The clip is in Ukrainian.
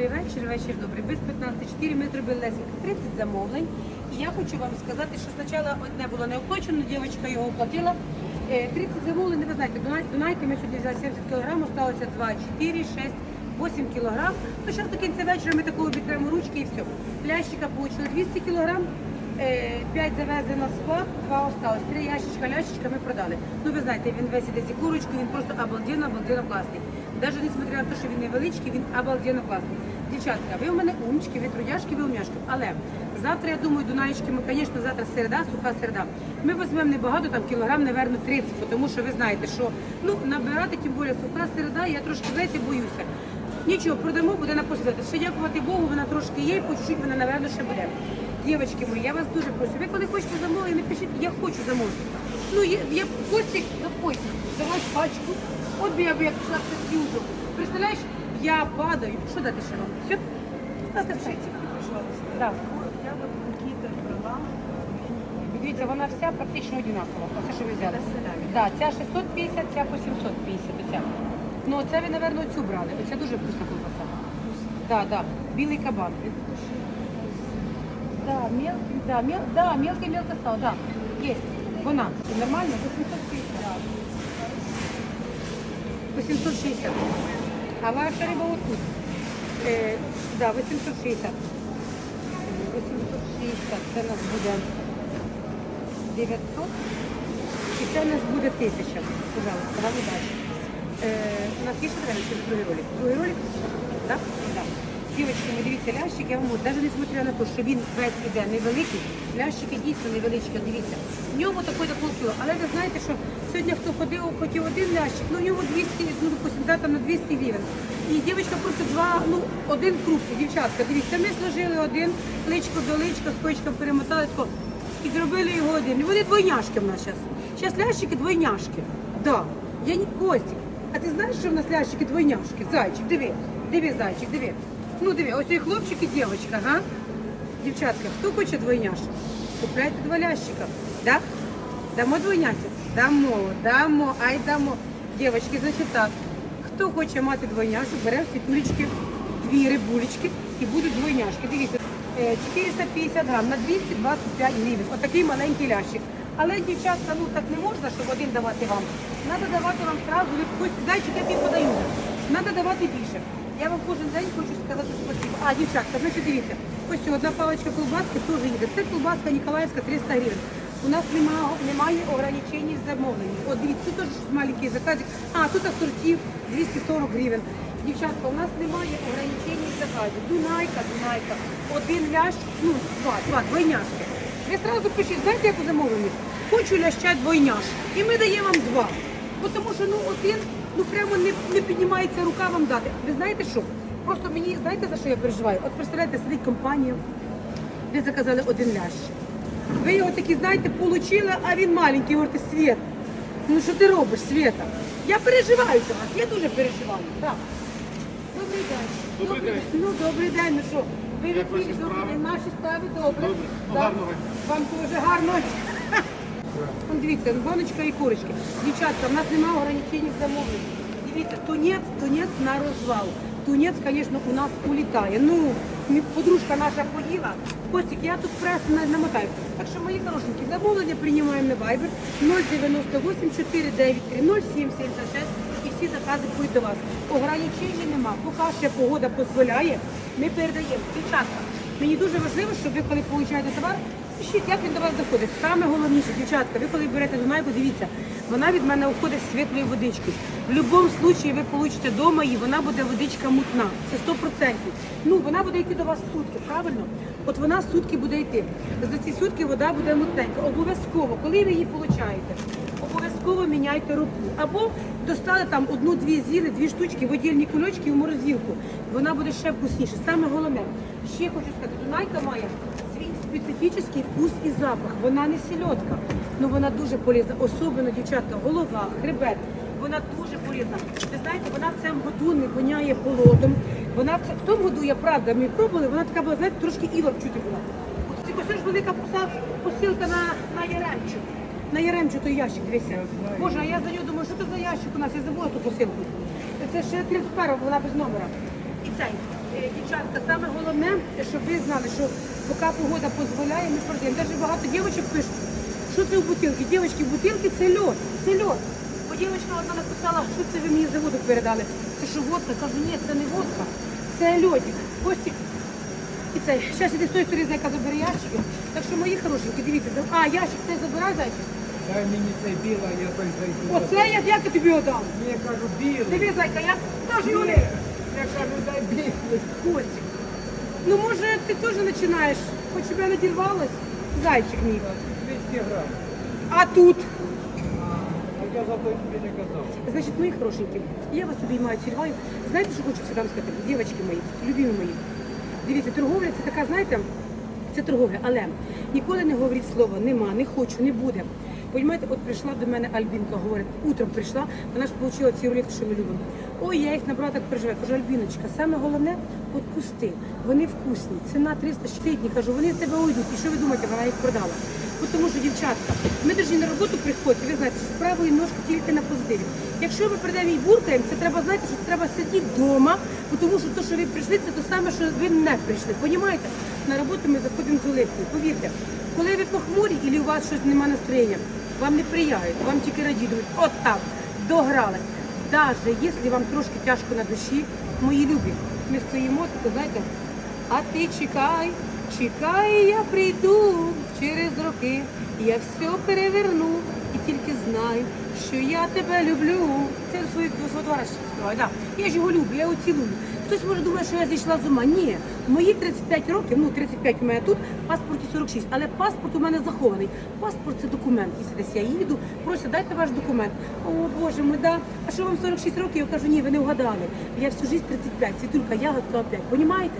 Добрий вечір, вечір добрий. Без 15.4 ми зробили Лесенька 30 замовлень. І я хочу вам сказати, що спочатку одне було не оплачено, дівчинка його оплатила. Е, 30 замовлень, ви знаєте, Дунайки ми сьогодні взяли 70 кг, осталося 2, 4, 6, 8 кг. Зараз до кінця вечора ми такого обітремо ручки і все. Лящика получили 200 кг, 5 завезли на склад, 2 осталось. 3 ящичка лящичка ми продали. Ну ви знаєте, він весь іде зі курочкою, він просто обалденно, обалденно класний. Навіть несмотря на те, що він невеличкий, він обалденно класний. Дівчатка, ви у мене умнички, ви трудяшки, ви умняшки. Але завтра, я думаю, Дунаєчки, ми, звісно, завтра середа, суха середа. Ми візьмемо небагато, там кілограм, напевно, 30, тому що ви знаєте, що ну, набирати, тим більше суха середа, я трошки, знаєте, боюся. Нічого, продамо, буде на послідати. Ще дякувати Богу, вона трошки є, і по чуть-чуть вона, напевно, ще буде. Дівчатки мої, я вас дуже прошу. Ви коли хочете замовити, напишіть, я хочу замовити. Ну, я, я Костік, заходь, давай пачку. От би я би як пішла в Союзу. Представляєш, я падаю. Що дати ще вам? Все? Дати все. Да. я вот какие-то брала, Дивіться, вона вся практично одинакова. Оце, що ви взяли. Да, ця 650, ця по 750. Оця. Ну, це ви, напевно, цю брали. Оця дуже вкусна колбаса. Да, да. Білий кабан. Да, мелкий, да, мел, да, мелкий, мелкий стал, да. Есть. Вона. Нормально? 850. 860. А ваша риба вот тут. Е, да, 860. 860. Це у нас буде 900. І це у нас буде 1000. Пожалуйста, вам удачі. Е, у нас є ще треба через другий ролик. Другий ролик? Так? Так. Дівчатки, ми дивіться, лящик, я вам говорю, навіть несмотря на те, що він весь іде невеликий, лящики дійсно невеличкі, дивіться. В ньому такий до полкіло. Але ви знаєте, що сьогодні хто ходив, хотів один лящик, ну в нього 200, ну, допустим, да, на 200 гривень. І дівчинка просто два, ну, один крупний, дівчатка, дивіться, ми сложили один, личко до личка, з кочком перемотали, і зробили його один. І вони двойняшки в нас зараз. Зараз лящики двойняшки. Да. Я не Костік. А ти знаєш, що в нас лящики двойняшки? Зайчик, диви, диви, зайчик, диви. Ну диви, ось цей хлопчик і дівчинка, га? Дівчатка, хто хоче двойняшок? Купляйте два лящика. Да? Дамо двойняшок? Дамо, дамо, ай дамо. Дівчатки, значить так. Хто хоче мати двойняшок, бере всі кулечки, дві рибулечки і будуть двойняшки. Дивіться, е, 450 грам на 225 гривень. Отакий маленький лящик. Але, дівчатка, ну так не можна, щоб один давати вам. Треба давати вам сразу, ви хтось зайчик, я тобі подаю. Треба давати більше. Я вам кожен день хочу сказати спасибо. А, дівчатка, значить дивіться, ось одна паличка колбаски теж їде. Це колбаска Ніколаївська 300 гривень. У нас немає, немає ограничень в замовленні. От дивіться, тут теж маленький заказик. А, тут асортів 240 гривень. Дівчатка, у нас немає ограничень в заказі. Дунайка, Дунайка, один лящ, ну, два, два, двойняшки. Ви одразу пишіть, знаєте, як у замовленні? Хочу ляща двойняш. І ми даємо вам два. Бо тому що ну один, ну прямо не, не піднімається рука вам дати. Ви знаєте що? Просто мені, знаєте за що я переживаю? От представляєте, сидить компанія, ви заказали один лящ. Ви його такі, знаєте, получили, а він маленький, говорите, Свет. Ну що ти робиш, Света? Я переживаю за вас, я дуже переживаю. Так. Добрий день. Добрий день. Ну, добрий день, ну що? Ви ваші всіх наші справи добре. Добре. Ну, Так. гарного. Вам дуже гарно. Вон Дивіться, баночка і курочки. Дівчатка, в нас немає ограничень в замовленні. Дивіться, тунець, тунець на розвал. Тунець, звісно, у нас улітає. Ну, подружка наша поїла. Костик, я тут прес на- намотаю. Так що, мої хорошенькі, замовлення приймаємо на Viber 098 493 0776 і всі закази будуть до вас. Ограничень нема. Поки ще погода дозволяє, ми передаємо. Дівчатка, мені дуже важливо, щоб ви, коли получаєте товар, пишіть, як він до вас доходить. Саме головніше, дівчатка, ви коли берете Дунайку, дивіться, вона від мене уходить з світлою водичкою. В будь-якому випадку ви получите вдома і вона буде водичка мутна. Це 100%. Ну, вона буде йти до вас сутки, правильно? От вона сутки буде йти. За ці сутки вода буде мутненька. Обов'язково, коли ви її получаєте, обов'язково міняйте руку. Або достали там одну-дві з'їли, дві штучки, водільні кульочки в морозилку. Вона буде ще вкусніше. Саме головне, ще хочу сказати, Дунайка має специфічний вкус і запах. Вона не сільотка, але вона дуже полезна. Особливо, дівчатка, голова, хребет. Вона дуже полезна. Ви знаєте, вона в цьому году не воняє холодом. Вона в, тому году, я правда, ми пробували, вона така була, знаєте, трошки іла чути була. От тільки ж велика посилка на, на Яремчу. На Яремчу той ящик дивися. Боже, а я за нього думаю, що це за ящик у нас? Я забула ту посилку. Це ще 31 вона без номера. І цей. Е, Дівчатка, саме головне, щоб ви знали, що поки погода дозволяє, ми продаємо. Навіть багато дівчаток пишуть, що це в бутилки. Дівчатки, бутилки це льод, це льод. Бо дівчинка одна написала, що це ви мені за воду передали. Це що водка? Кажу, ні, це не водка, це льодик. Костік, і це, зараз іди з тої сторони, яка забере ящики. Так що мої хорошенькі, дивіться, а, ящик цей забирай, зайчик. Дай мені цей біла, я той зайду. Оце я як я тобі отдам. Ні, я кажу, білий. Диви, зайка, я теж його не... Я кажу, дай білий. Костик, ну може ти теж починаєш, хоч тебе надірвалось, зайчик мій. 200 грам. А тут, А я за той тобі не казав. значить, мої хорошенькі, я вас обіймаю, цілюваю. Знаєте, що хочу всегда сказати, дівчатки мої, любимі мої. Дивіться, торговля це така, знаєте, це торговля, але ніколи не говоріть слово нема, не хочу, не буде. Понімаєте, от прийшла до мене Альбінка, говорить, утром прийшла, вона ж отримала ці рулетки, що ми любимо. Ой, я їх набрала так переживаю. Кажу, Альбіночка, саме головне відпусти. Вони вкусні. Ціна 360 днів. Кажу, вони в тебе уйдуть. І що ви думаєте, вона їх продала? Тому що, дівчатка, ми повинні на роботу приходити, ви знаєте, що з правої ножки тільки на позитиві. Якщо ви прийдемо і буркаємо, це треба знаєте, що треба сидіти вдома, тому що те, що ви прийшли, це те саме, що ви не прийшли. Понімаєте? На роботу ми заходимо з улипкою. Повірте, коли ви похмурі і у вас щось немає настроєння, вам не прияють, вам тільки радіють. От так, догралась. Даже якщо вам трошки тяжко на душі, мої любі, ми стоїмо, то знаєте, а ти чекай, чекай, я прийду через роки, я все переверну і тільки знай, що я тебе люблю. Це свої товариші співаю, да. Я ж його люблю, я його цілую. Хтось може думає, що я зійшла з ума. Ні, мої 35 років, ну 35 у мене тут, паспорті 46, але паспорт у мене захований. Паспорт це документ. Якщо десь я їду, просять, дайте ваш документ. О Боже ми да. А що вам 46 років? Я кажу, ні, ви не вгадали. Я всю життя 35, світулька, ягодка опять. Понімаєте?